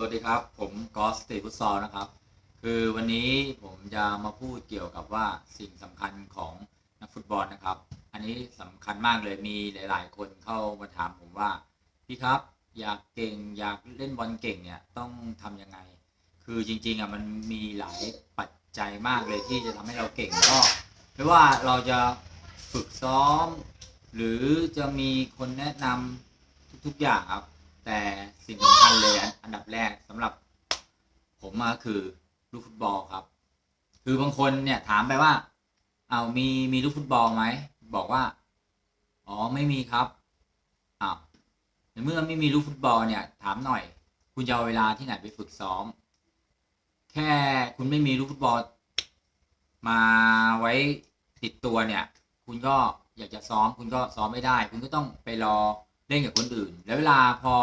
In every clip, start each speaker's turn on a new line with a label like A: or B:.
A: สวัสดีครับ ผมกอสตีฟุตซอลนะครับ คือวันนี้ผมจะมาพูดเกี่ยวกับว่าสิ่งสำคัญของนักฟุตบอลนะครับ อันนี้สำคัญมากเลยมีหลาย ๆ คนเข้ามาถามผมว่า พี่ครับอยากเก่งอยากเล่นบอลเก่งเนี่ยต้องทำยังไง คือจริง ๆอะมันมีหลายปัจจัยมากเลยที่จะทำให้เราเก่งก็ไม่ว่าเราจะฝึกซ้อม หรือจะมีคนแนะนำทุกๆอย่างครับ แต่สิ่งสำคัญเลยอันดับแรกสำหรับ ผมมาคือลูกฟุตบอลครับ คือบางคนเนี่ยถามไปว่า เอามีมีลูกฟุตบอลไหมบอกว่า อ๋อไม่มีครับอ้าวในเมื่อไม่มีลูกฟุตบอลเนี่ย ถามหน่อย คุณจะเอาเวลาที่ไหนไปฝึกซ้อม แค่คุณไม่มีลูกฟุตบอล มาไว้ติดตัวเนี่ย คุณก็อยากจะซ้อม คุณก็ซ้อมไม่ได้ คุณก็ต้องไปรอ เล่นกับคนอื่น แล้วเวลาพอ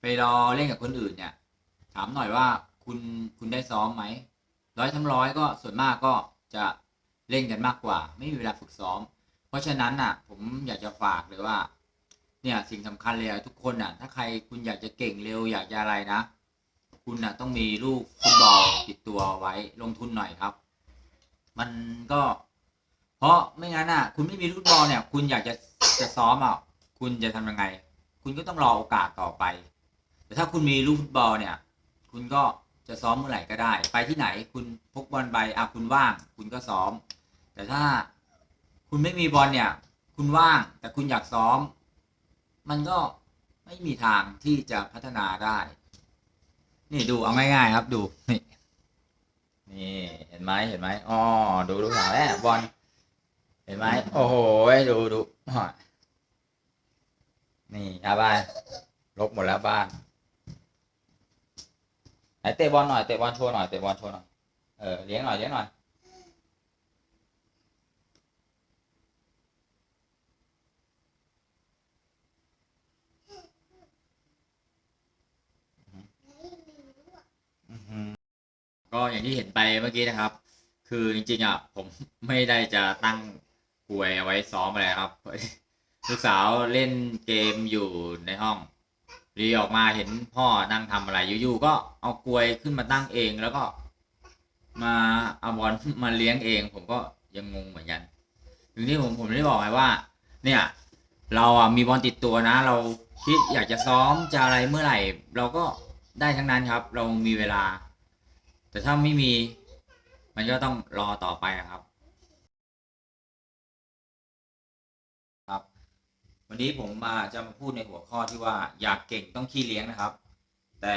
A: ไปรอเล่นกับคนอื่นเนี่ย ถามหน่อยว่าคุณคุณได้ซ้อมไหมร้อยทั้งร้อยก็ส่วนมากก็จะเล่นกันมากกว่า ไม่มีเวลาฝึกซ้อม เพราะฉะนั้นน่ะ ผมอยากจะฝากเลยว่า เนี่ยสิ่งสำคัญเลยทุกคนน่ะ ถ้าใครคุณอยากจะเก่งเร็วอยากจะอะไรนะ คุณน่ะต้องมีลูกฟุตบอลติดตัวไว้ลงทุนหน่อยครับ มันก็ เพราะไม่งั้นอะ คุณไม่มีลูกบอลเนี่ย คุณอยากจะจะซ้อมอะ คุณจะทำยังไง คุณก็ต้องรอโอกาสต่อไป แต่ถ้าคุณมีลูกฟุตบอลเนี่ย คุณก็จะซ้อมเมื่อไหร่ก็ได้ ไปที่ไหนคุณพกบอลไปอะคุณว่าง คุณก็ซ้อม แต่ถ้าคุณไม่มีบอลเนี่ย คุณว่าง แต่คุณอยากซ้อม มันก็ไม่มีทางที่จะพัฒนาได้ นี่ดูเอาง่ายๆครับดูนี่นี่เห็นไหมเห็นไหมอ๋อดูดูหาแม่บอลเห็นไหมโอ้โหดูดู นี่อาบ้านลบหมดแล้วบ้านไหนเตะบอลหน่อยเตะบอลโชว์หน่อยเตะบอลโชว์หน่อยเออเลี้ยงหน่อยเลี้ยงหน่อยอื้อหือก็อย่างที่เห็นไปเมื่อกี้นะครับ คือจริงๆอะผมไม่ได้จะตั้งกลวยเอาไว้ซ้อมอะไรครับ ลูกสาวเล่นเกมอยู่ในห้องรีออกมาเห็นพ่อนั่งทำอะไรอยู่ๆก็เอากลวยขึ้นมาตั้งเองแล้วก็ มาเอาบอลมาเลี้ยงเอง ผมก็ยังงงเหมือนกันถึงที่ผมผมได้บอกไงว่า เนี่ย เราอะมีบอลติดตัวนะ เราคิดอยากจะซ้อมจะอะไรเมื่อไหร่ เราก็ได้ทั้งนั้นครับ เรามีเวลา แต่ถ้าไม่มี มันก็ต้องรอต่อไปครับ วันนี้ผมมาจะมาพูดในหัวข้อที่ว่าอยากเก่งต้องขี้เลี้ยงนะครับ แต่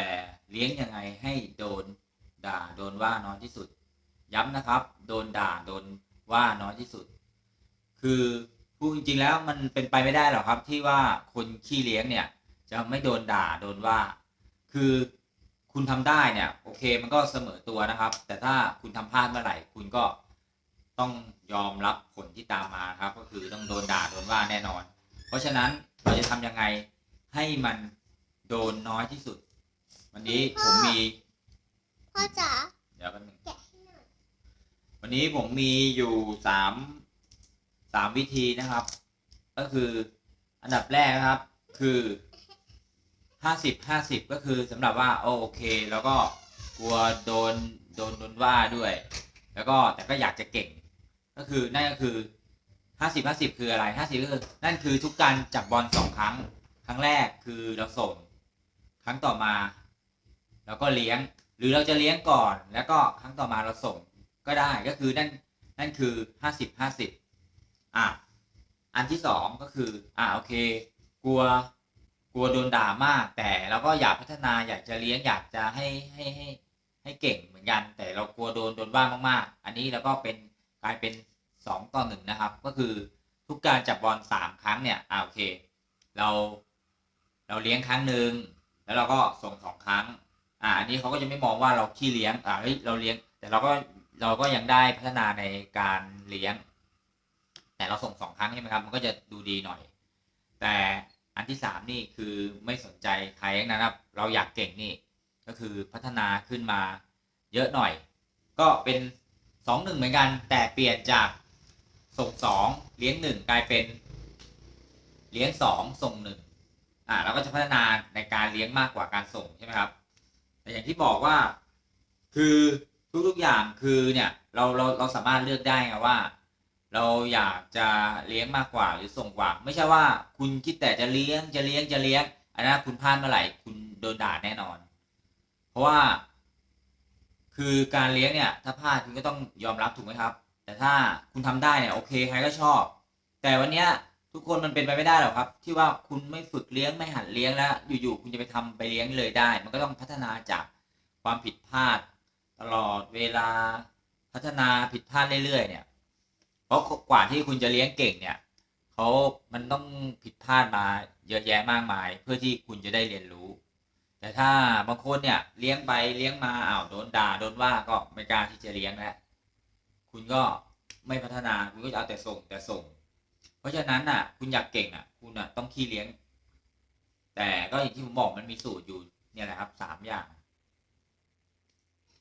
A: เลี้ยงยังไงให้โดนด่าโดนว่าน้อยที่สุด ย้ำนะครับ โดนด่าโดนว่าน้อยที่สุด คือพูดจริงๆแล้วมันเป็นไปไม่ได้หรอกครับ ที่ว่าคนขี้เลี้ยงเนี่ย จะไม่โดนด่าโดนว่า คือคุณทำได้เนี่ยโอเคมันก็เสมอตัวนะครับ แต่ถ้าคุณทำพลาดเมื่อไหร่คุณก็ต้องยอมรับผลที่ตามมาครับ ก็คือต้องโดนด่าโดนว่าแน่นอน เพราะฉะนั้นเราจะทำยังไงให้มันโดนน้อยที่สุด วันนี้ผมมี
B: พ่อจ๋า
A: เดี๋ยวแป๊บนึง
B: แกะให้หน่อย
A: วันนี้ผมมีอยู่สามสามวิธีนะครับ ก็คืออันดับแรกนะครับ คือห้าสิบห้าสิบก็คือสำหรับว่าโอโอเค แล้วก็กลัวโดนโดนโดนว่าด้วย แล้วก็แต่ก็อยากจะเก่ง ก็คือนั่นก็คือ ห้าสิบห้าสิบคืออะไรห้าสิบก็คือนั่นคือทุกการจับบอลสองครั้ง ครั้งแรกคือเราส่ง ครั้งต่อมาเราก็เลี้ยง หรือเราจะเลี้ยงก่อน แล้วก็ครั้งต่อมาเราส่งก็ได้ก็คือนั่นนั่นคือห้าสิบห้าสิบอะอันที่สองก็คืออะโอเค กลัวกลัวโดนด่ามาก แต่เราก็อยากพัฒนาอยากจะเลี้ยงอยากจะให้ให้ให้ให้เก่งเหมือนกัน แต่เรากลัวโดนโดนว่ามากๆ อันนี้เราก็เป็นกลายเป็น สองต่อหนึ่งนะครับ ก็คือทุกการจับบอลสามครั้งเนี่ยอะโอเค เรา เราเลี้ยงครั้งหนึ่งแล้วเราก็ส่งสองครั้ง อ่าอันนี้เขาก็จะไม่มองว่าเราขี้เลี้ยงอ่าเฮ้ยเราเลี้ยง แต่เราก็เราก็ยังได้พัฒนาในการเลี้ยง แต่เราส่งสองครั้งใช่ไหมครับ มันก็จะดูดีหน่อย แต่อันที่สามนี่คือไม่สนใจใครนะครับ เราอยากเก่งนี่ก็คือพัฒนาขึ้นมาเยอะหน่อย ก็เป็นสองหนึ่งเหมือนกัน แต่เปลี่ยนจาก ส่งสองเลี้ยงหนึ่งกลายเป็น เลี้ยงสองส่งหนึ่งอ่าเราก็จะพัฒนาในการเลี้ยงมากกว่าการส่งใช่ไหมครับแต่อย่างที่บอกว่าคือทุกๆอย่างคือเนี่ยเราเราเราสามารถเลือกได้ไงว่า เราอยากจะเลี้ยงมากกว่าหรือส่งกว่า ไม่ใช่ว่าคุณคิดแต่จะเลี้ยงจะเลี้ยงจะเลี้ยงอันนั้นคุณพลาดเมื่อไหร่คุณโดนด่าแน่นอน เพราะว่า คือการเลี้ยงเนี่ย ถ้าพลาดคุณก็ต้องยอมรับถูกไหมครับ แต่ถ้าคุณทำได้เนี่ยโอเคใครก็ชอบ แต่วันเนี้ยทุกคนมันเป็นไปไม่ได้หรอกครับ ที่ว่าคุณไม่ฝึกเลี้ยงไม่หัดเลี้ยงแล้วอยู่ๆคุณจะไปทำไปเลี้ยงเลยได้ มันก็ต้องพัฒนาจากความผิดพลาด ตลอดเวลาพัฒนาผิดพลาดเรื่อยๆเนี่ย เพราะกว่าที่คุณจะเลี้ยงเก่งเนี่ยเขามันต้องผิดพลาดมาเยอะแยะมากมาย เพื่อที่คุณจะได้เรียนรู้ แต่ถ้าบางคนเนี่ยเลี้ยงไปเลี้ยงมาอ้าวโดนด่าโดนว่าก็ไม่กล้าที่จะเลี้ยงแล้ว คุณก็ไม่พัฒนาคุณก็จะเอาแต่ส่งแต่ส่ง เพราะฉะนั้นน่ะ คุณอยากเก่งอะ คุณอะต้องขี้เลี้ยง แต่ก็อย่างที่ผมบอกมันมีสูตรอยู่เนี่ยแหละครับสามอย่าง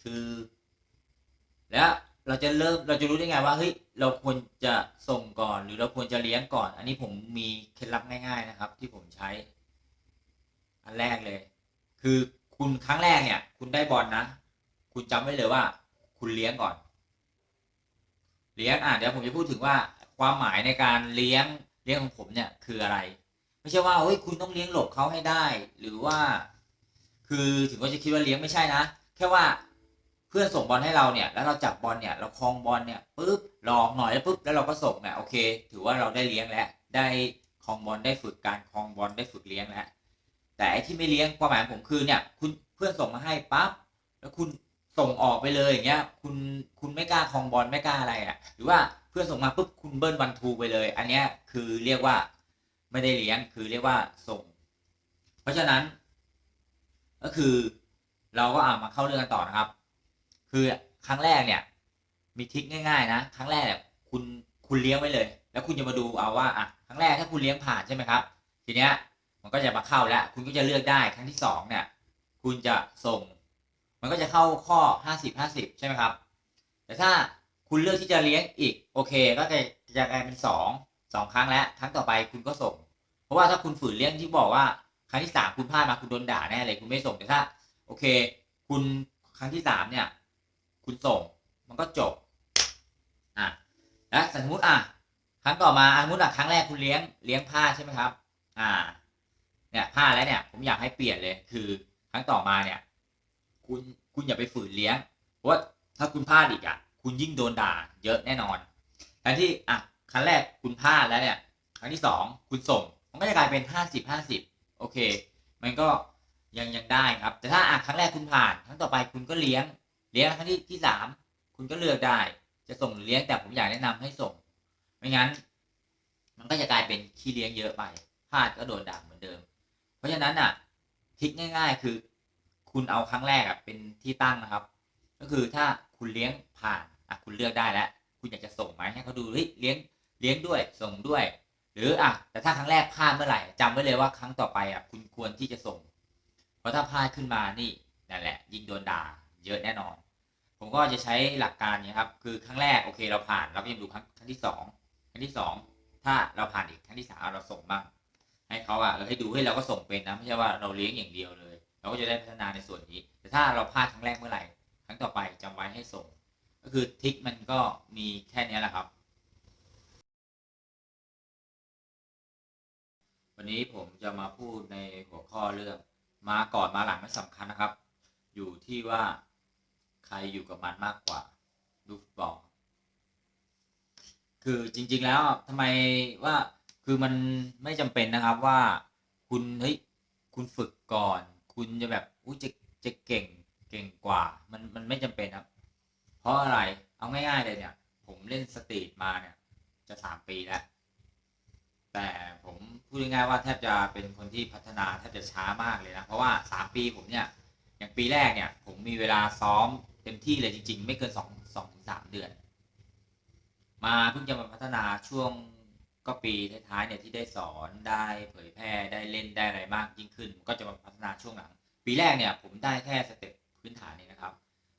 A: คือ แล้วเราจะเริ่มเราจะรู้ได้ไงว่าเฮ้ยเราควรจะส่งก่อนหรือเราควรจะเลี้ยงก่อน อันนี้ผมมีเคล็ดลับง่าย ๆนะครับ ที่ผมใช้ อันแรกเลย คือคุณครั้งแรกเนี่ย คุณได้บอลนะคุณจำไว้เลยว่า คุณเลี้ยงก่อน เลี้ยงอะเดี๋ยวผมจะพูดถึงว่าความหมายในการเลี้ยงเลี้ยงของผมเนี่ยคืออะไร ไม่ใช่ว่าเฮ้ยคุณต้องเลี้ยงหลบเขาให้ได้ หรือว่า คือถึงว่าจะคิดว่าเลี้ยงไม่ใช่นะแค่ว่าเพื่อนส่งบอลให้เราเนี่ย แล้วเราจับบอลเนี่ย เราคลองบอลเนี่ยปุ๊บหลอกหน่อยแล้วปุ๊บแล้วเราก็ส่งเนี่ยโอเค ถือว่าเราได้เลี้ยงแล้วได้คลองบอลได้ฝึกการคลองบอลได้ฝึกเลี้ยงแล้วแต่ที่ไม่เลี้ยงความหมายของผมคือเนี่ย คุณเพื่อนส่งมาให้ปั๊บแล้วคุณ ส่งออกไปเลยอย่างเงี้ย คุณคุณไม่กล้าคลองบอลไม่กล้าอะไรอะ หรือว่าเพื่อนส่งมาปุ๊บคุณเบิ้ลวันทูไปเลย อันเนี้ยคือเรียกว่าไม่ได้เลี้ยงคือเรียกว่าส่ง เพราะฉะนั้น ก็คือเราก็เอามาเข้าเรื่องกันต่อนะครับ คือครั้งแรกเนี่ย มีทริคง่าย ๆ นะครั้งแรกเนี่ยคุณคุณเลี้ยงไว้เลย แล้วคุณจะมาดูเอาว่าอะครั้งแรกถ้าคุณเลี้ยงผ่านใช่ไหมครับ ทีเนี้ยมันก็จะมาเข้าแล้ว คุณก็จะเลือกได้ครั้งที่สองเนี่ย คุณจะส่ง มันก็จะเข้าข้อห้าสิบห้าสิบใช่ไหมครับ แต่ถ้าคุณเลือกที่จะเลี้ยงอีก โอเค ก็จะจะกลายเป็นสองสองครั้งแล้วครั้งต่อไปคุณก็ส่ง เพราะว่าถ้าคุณฝืนเลี้ยงที่บอกว่าครั้งที่สามคุณพลาดมาคุณโดนด่าแน่เลยคุณไม่ส่งแต่ถ้า โอเค คุณครั้งที่สามเนี่ย คุณส่งมันก็จบอะแล้วสมมติอะครั้งต่อมาสมมติอะครั้งแรกคุณเลี้ยงเลี้ยงผ้าใช่ไหมครับ อ่า เนี่ยพลาแล้วเนี่ย ผมอยากให้เปลี่ยนเลย คือครั้งต่อมาเนี่ย คุณคุณอย่าไปฝืนเลี้ยงเพราะว่าถ้าคุณพลาดอีกอะ คุณยิ่งโดนด่า เยอะแน่นอนแทนที่อะครั้งแรกคุณพลาดแล้วเนี่ย ครั้งที่สองคุณส่ง มันก็จะกลายเป็นห้าสิบห้าสิบโอเค มันก็ยังยังได้ครับ แต่ถ้าอะครั้งแรกคุณผ่าน ครั้งต่อไปคุณก็เลี้ยง เลี้ยงครั้งที่ที่สามคุณก็เลือกได้ จะส่งหรือเลี้ยงแต่ผมอยากแนะนำให้ส่ง ไม่งั้น มันก็จะกลายเป็นขี้เลี้ยงเยอะไปพลาดก็โดนด่าเหมือนเดิม เพราะฉะนั้นอะทริคง่าย ๆ คือ คุณเอาครั้งแรกอะเป็นที่ตั้งนะครับ ก็คือถ้าคุณเลี้ยงผ่านอะคุณเลือกได้แล้ว คุณอยากจะส่งไหมให้เขาดูเฮ้ยเลี้ยงเลี้ยงด้วยส่งด้วย หรืออะแต่ถ้าครั้งแรกพลาดเมื่อไหร่จำไว้เลยว่าครั้งต่อไปอะคุณควรที่จะส่ง เพราะถ้าพลาดขึ้นมานี่นั่นแหละ ยิงโดนด่าเยอะแน่นอน ผมก็จะใช้หลักการนี้ครับคือครั้งแรกโอเคเราผ่านเราก็ยังดูครั้งครั้งที่สองครั้งที่สองถ้าเราผ่านอีกครั้งที่สามเราส่งบ้างให้เขาอะเออให้ดูให้เราก็ส่งเป็นนะไม่ใช่ว่าเราเลี้ยงอย่างเดียวเลย เราก็จะได้พัฒนาในส่วนนี้ แต่ถ้าเราพลาดครั้งแรกเมื่อไหร่ ครั้งต่อไปจำไว้ให้ส่ง ก็คือทริคมันก็มีแค่นี้แหละครับ วันนี้ผมจะมาพูดในหัวข้อเรื่อง มาก่อนมาหลังไม่สำคัญนะครับ อยู่ที่ว่าใครอยู่กับมันมากกว่าดูฟุตบอลคือจริง ๆ แล้วทำไมว่าคือมันไม่จำเป็นนะครับว่าคุณเฮ้ยคุณฝึกก่อน คุณจะแบบอุ้ยจะจะเก่งเก่งกว่า มันมันไม่จำเป็นครับ เพราะอะไรเอาง่ายๆเลยเนี่ย ผมเล่นสตรีทมาเนี่ย จะสามปีแล้ว แต่ผมพูดง่ายๆว่าแทบจะเป็นคนที่พัฒนาแทบจะช้ามากเลยนะ เพราะว่าสามปีผมเนี่ย อย่างปีแรกเนี่ย ผมมีเวลาซ้อมเต็มที่เลยจริง ๆ ไม่เกินสองสองถึงสามเดือน มาเพิ่งจะมาพัฒนาช่วง ก็ปีท้ายๆเนี่ยที่ได้สอนได้เผยแพร่ได้เล่นได้อะไรมากยิ่งขึ้น ก็จะมาพัฒนาช่วงหลัง ปีแรกเนี่ยผมได้แค่สเต็ปพื้นฐานนี้นะครับ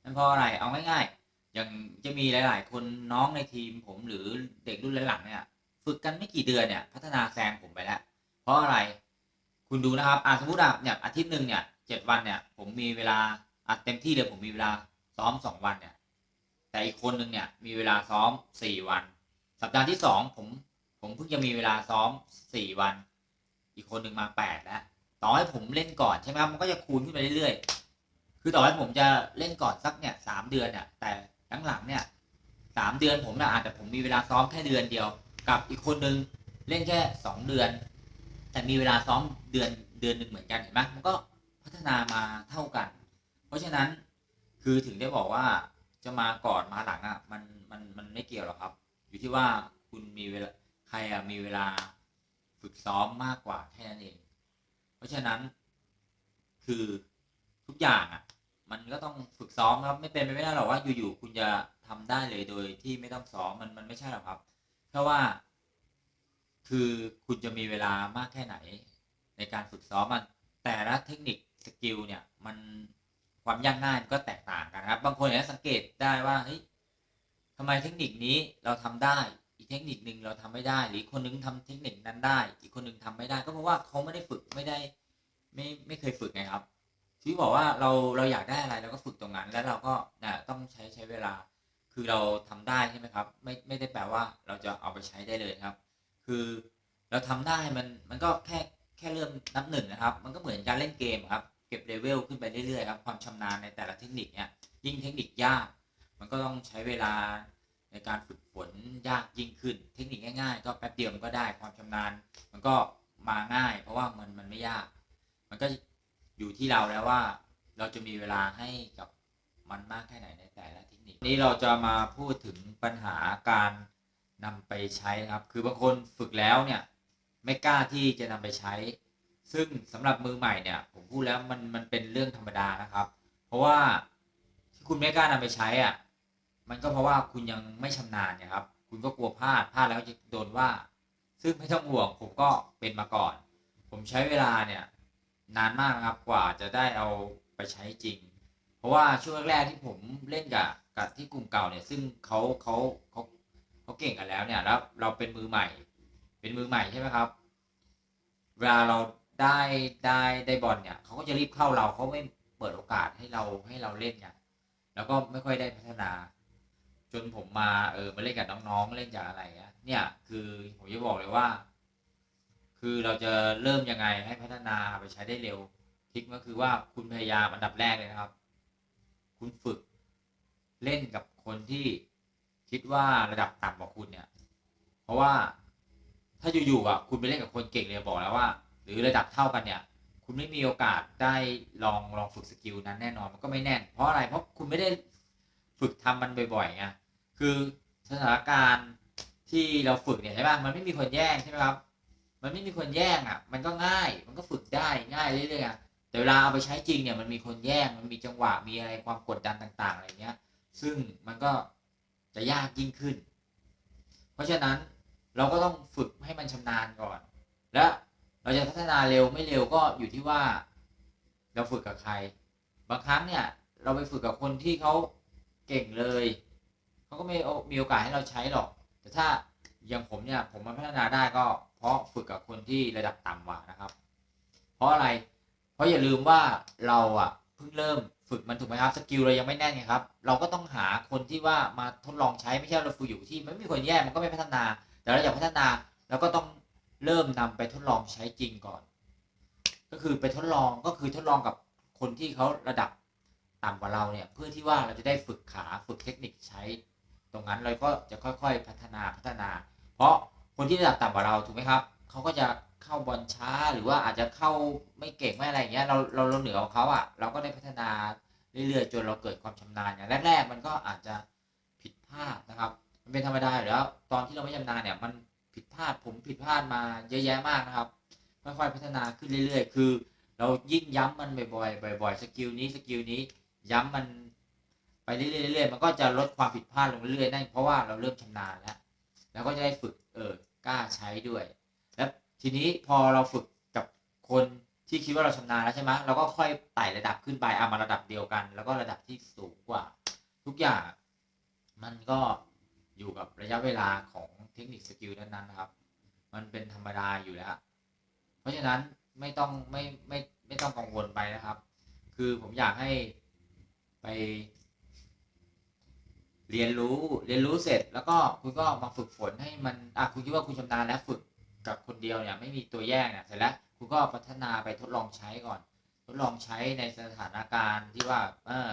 A: นั่นเพราะอะไรเอาง่ายๆอย่างจะมีหลายๆ คนน้องในทีมผมหรือเด็กรุ่นหลังๆเนี่ยฝึกกันไม่กี่เดือนเนี่ยพัฒนาแซงผมไปแล้ว เพราะอะไรคุณดูนะครับอ่าสมมติอะเนี่ยอาทิตย์หนึ่งเนี่ยเจ็ดวันเนี่ยผมมีเวลาอัดเต็มที่เลยผมมีเวลาซ้อมสองวันเนี่ยแต่อีกคนหนึ่งเนี่ยมีเวลาซ้อมสี่วัน สัปดาห์ที่สองผม ผมเพิ่งจะมีเวลาซ้อมสี่วัน อีกคนหนึ่งมาแปดแล้ว ต่อให้ผมเล่นก่อนใช่ไหมครับมันก็จะคูณขึ้นไปเรื่อยๆ คือต่อให้ผมจะเล่นก่อนสักเนี่ยสามเดือนเนี่ยแต่หลังๆเนี่ยสามเดือนผมนี่ยอาจจะผมมีเวลาซ้อมแค่เดือนเดียว กับอีกคนนึงเล่นแค่สองเดือน แต่มีเวลาซ้อมเดือนเดือนหนึ่งเหมือนกันเห็นไหมมันก็พัฒนามาเท่ากัน เพราะฉะนั้นคือถึงได้บอกว่าจะมาก่อนมาหลังอะมันมันมันไม่เกี่ยวหรอกครับ อยู่ที่ว่าคุณมีเวลา ใครมีเวลาฝึกซ้อมมากกว่าแค่นั้นเอง เพราะฉะนั้นคือทุกอย่างอะ มันก็ต้องฝึกซ้อมครับ ไม่เป็นไปไม่ได้หรอกว่าอยู่ๆคุณจะทำได้เลยโดยที่ไม่ต้องซ้อมมันมันไม่ใช่หรอกครับเพราะว่า คือคุณจะมีเวลามากแค่ไหน ในการฝึกซ้อมมัน แต่ละเทคนิคสกิลเนี่ย มันความยากง่ายมันก็แตกต่างกันครับ บางคนเนี่ยสังเกตได้ว่าเฮ้ยทำไมเทคนิคนี้เราทำได้ เทคนิคหนึ่งเราทำไม่ได้ หรือคนนึงทำเทคนิคนั้นได้ อีกคนนึงทำไม่ได้ ก็เพราะว่าเขาไม่ได้ฝึกไม่ได้ ไม่ไม่เคยฝึกไงครับที่บอกว่าเราเราอยากได้อะไรเราก็ฝึกตรงนั้น แล้วเราก็เนี่ยต้องใช้ใช้เวลา คือเราทำได้ใช่ไหมครับ ไม่ไม่ได้แปลว่าเราจะเอาไปใช้ได้เลยครับ คือเราทำได้มันมันก็แค่แค่เริ่มนับหนึ่งนะครับ มันก็เหมือนการเล่นเกมครับเก็บเลเวลขึ้นไปเรื่อยๆครับความชำนาญในแต่ละเทคนิคเนี่ยยิ่งเทคนิคยาก มันก็ต้องใช้เวลา ในการฝึกฝนยากยิ่งขึ้น เทคนิคง่ายๆ ก็แป๊บเดียวมันก็ได้ความชำนาญ มันก็มาง่าย เพราะว่ามันมันไม่ยาก มันก็อยู่ที่เราแล้วว่าเราจะมีเวลาให้กับมันมากแค่ไหนในแต่ละเทคนิคนี้เราจะมาพูดถึงปัญหาการนำไปใช้นะครับ คือบางคนฝึกแล้วเนี่ยไม่กล้าที่จะนำไปใช้ ซึ่งสำหรับมือใหม่เนี่ยผมพูดแล้วมันมันเป็นเรื่องธรรมดานะครับ เพราะว่าที่คุณไม่กล้านำไปใช้อะ มันก็เพราะว่าคุณยังไม่ชำนาญเนะครับ คุณก็กลัวพลาดพลาดแล้วจะโดนว่า ซึ่งไม่ต้องห่วงผมก็เป็นมาก่อน ผมใช้เวลาเนี่ยนานมากนะครับกว่าจะได้เอาไปใช้จริง เพราะว่าช่วงแรกที่ผมเล่นกับกับที่กลุ่มเก่าเนี่ย ซึ่งเขาเขาเขาเขาเก่งกันแล้วเนี่ยแล้วเราเป็นมือใหม่ เป็นมือใหม่ใช่ไหมครับ เวลาเราได้ได้ได้บอลเนี่ยเขาก็จะรีบเข้าเราเขาไม่เปิดโอกาสให้เราให้เราเล่นเนี่ยแล้วก็ไม่ค่อยได้พัฒนา จนผมมาเออมาเล่นกับน้องๆเล่นจากอะไรเงี้ยเนี่ยคือผมจะบอกเลยว่า คือเราจะเริ่มยังไงให้พัฒนาไปใช้ได้เร็วทิกก็คือว่าคุณพยายามอันดับแรกเลยนะครับ คุณฝึกเล่นกับคนที่คิดว่าระดับต่ำกว่าคุณเนี่ย เพราะว่าถ้าอยู่ๆอะคุณไปเล่นกับคนเก่งเลยบอกแล้วว่า หรือระดับเท่ากันเนี่ย คุณไม่มีโอกาสได้ลองลองฝึกสกิลนั้นแน่นอนมันก็ไม่แน่น เพราะอะไรเพราะคุณไม่ได้ฝึกทำมันบ่อยๆไง คือสถานการณ์ที่เราฝึกเนี่ยใช่ป่ะมันไม่มีคนแย่งใช่ไหมครับ มันไม่มีคนแย่งอะ มันก็ง่าย มันก็ฝึกได้ง่ายเรื่อยๆอะแต่เวลาเอาไปใช้จริงเนี่ยมันมีคนแย่ง มันมีจังหวะมีอะไรความกดดันต่าง ๆ อะไรเงี้ย ซึ่งมันก็จะยากยิ่งขึ้น เพราะฉะนั้นเราก็ต้องฝึกให้มันชำนาญก่อน และเราจะพัฒนาเร็วไม่เร็วก็อยู่ที่ว่า เราฝึกกับใคร บางครั้งเนี่ย เราไปฝึกกับคนที่เขาเก่งเลย เขาก็ไม่มีโอกาสให้เราใช้หรอก แต่ถ้าอย่างผมเนี่ยผมมาพัฒนาได้ก็ เพราะฝึกกับคนที่ระดับต่ำกว่านะครับ เพราะอะไร เพราะอย่าลืมว่าเราอะเพิ่งเริ่มฝึกมันถูกไหมครับสกิลเรายังไม่แน่นไงครับ เราก็ต้องหาคนที่ว่ามาทดลองใช้ไม่ใช่เราฝึกอยู่ที่ไม่มีคนแย่มันก็ไม่พัฒนา แต่เราอยากพัฒนาเราก็ต้องเริ่มนำไปทดลองใช้จริงก่อน ก็คือไปทดลองก็คือทดลองกับคนที่เขาระดับต่ำกว่าเราเนี่ยเพื่อที่ว่าเราจะได้ฝึกขาฝึกเทคนิคใช้ ตรงนั้นเราก็จะค่อยๆพัฒนาพัฒนา เพราะคนที่ระดับต่ำกว่าเราถูกไหมครับเขาก็จะเข้าบอลช้าหรือว่าอาจจะเข้าไม่เก่งไม่อะไรอย่างเงี้ยเราเราเราเหนือกว่าเขาอะเราก็ได้พัฒนาเรื่อยๆจนเราเกิดความชำนาญอย่างแรก ๆ มันก็อาจจะผิดพลาดนะครับมันเป็นธรรมดาอยู่แล้วตอนที่เราไม่ชำนาญเนี่ยมันผิดพลาดผมผิดพลาดมาเยอะแยะมากนะครับค่อยๆพัฒนาขึ้นเรื่อย ๆ คือ เรายิ่งย้ำมันบ่อยๆบ่อยๆสกิลนี้สกิลนี้ย้ำมัน ไปเรื่อยๆมันก็จะลดความผิดพลาดลงเรื่อยๆนั่นเพราะว่าเราเริ่มชำนาญแล้วแล้วก็จะได้ฝึกเออกล้าใช้ด้วย แล้วทีนี้พอเราฝึกกับคนที่คิดว่าเราชำนาญแล้วใช่ไหมเราก็ค่อยไต่ระดับขึ้นไปเอามาระดับเดียวกัน แล้วก็ระดับที่สูงกว่า ทุกอย่างมันก็อยู่กับระยะเวลาของเทคนิคสกิลนั้นๆนะครับ มันเป็นธรรมดาอยู่แล้ว เพราะฉะนั้นไม่ต้องไม่ไม่ไม่ต้องกังวลไปนะครับ คือผมอยากให้ไป เรียนรู้เรียนรู้เสร็จ แล้วก็คุณก็มาฝึกฝนให้มันอะคุณคิดว่าคุณชำนาญแล้วฝึกกับคนเดียวเนี่ยไม่มีตัวแยกเนี่ยเสร็จแล้วคุณก็พัฒนาไปทดลองใช้ก่อน ทดลองใช้ในสถานการณ์ที่ว่าเออ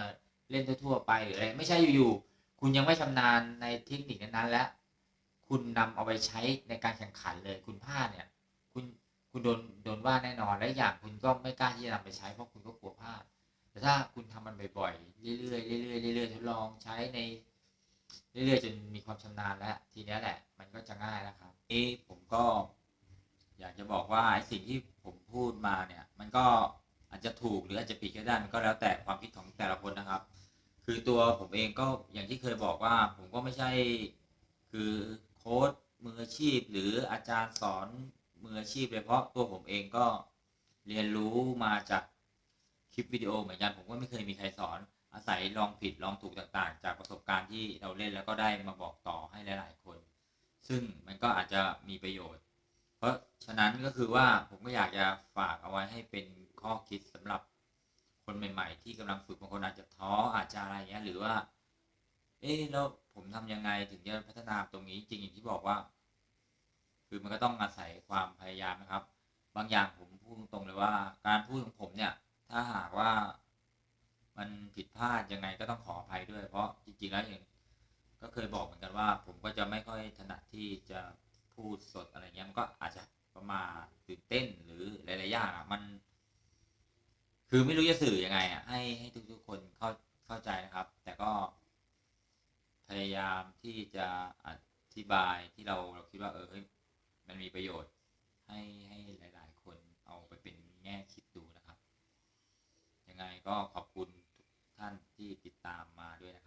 A: เล่นทั่วๆไปหรืออะไรไม่ใช่อยู่ๆคุณยังไม่ชำนาญในเทคนิคนั้นๆแล้ว คุณนำเอาไปใช้ในการแข่งขันเลยคุณพลาดเนี่ยคุณคุณโดนโดนว่าแน่นอนและอย่างคุณก็ไม่กล้าที่จะนำไปใช้เพราะคุณก็กลัวพลาดแต่ถ้าคุณทำมันบ่อยๆเรื่อยๆเรื่อยๆเรื่อยๆทดลองใช้ใน เรื่อยๆจนมีความชำนาญแล้ว ทีนี้แหละ มันก็จะง่ายแล้วครับนี่ผมก็ อยากจะบอกว่าไอสิ่งที่ผมพูดมาเนี่ย มันก็อาจจะถูกหรืออาจจะผิดก็ได้มันก็แล้วแต่ความคิดของแต่ละคนนะครับ คือตัวผมเองก็อย่างที่เคยบอกว่า ผมก็ไม่ใช่ คือโค้ชมืออาชีพ หรืออาจารย์สอนมืออาชีพเลยเพราะตัวผมเองก็เรียนรู้มาจากคลิปวิดีโอเหมือนกันผมก็ไม่เคยมีใครสอน อาศัยลองผิดลองถูกต่างๆ จากประสบการณ์ที่เราเล่นแล้วก็ได้มาบอกต่อให้หลาย ๆ คน ซึ่งมันก็อาจจะมีประโยชน์ เพราะฉะนั้นก็คือว่าผมก็อยากจะฝากเอาไว้ให้เป็นข้อคิดสำหรับคนใหม่ ๆ ที่กำลังฝึกบางคนอาจจะท้ออาจจะอะไรเงี้ยหรือว่า เอ๊ะแล้วผมทำยังไงถึงจะพัฒนาตรงนี้จริงอย่างที่บอกว่า คือมันก็ต้องอาศัยความพยายามนะครับ บางอย่างผมพูดตรงๆเลยว่า การพูดของผมเนี่ย ถ้าหากว่า มันผิดพลาดยังไงก็ต้องขออภัยด้วย เพราะจริงๆแล้วอย่างก็เคยบอกเหมือนกันว่า ผมก็จะไม่ค่อยถนัดที่จะพูดสดอะไรเงี้ยมันก็อาจจะประมาทตื่นเต้นหรือหลายๆอย่างอะมัน คือไม่รู้จะสื่อยังไงอะให้ให้ทุกๆคนเข้าเข้าใจนะครับ แต่ก็พยายามที่จะอธิบายที่เราเราคิดว่าเออเฮ้ยมันมีประโยชน์ ให้ให้หลาย ๆ คนเอาไปเป็นแง่คิดดูนะครับยังไงก็ขอบคุณ ท่านที่ติดตามมาด้วยนะครับ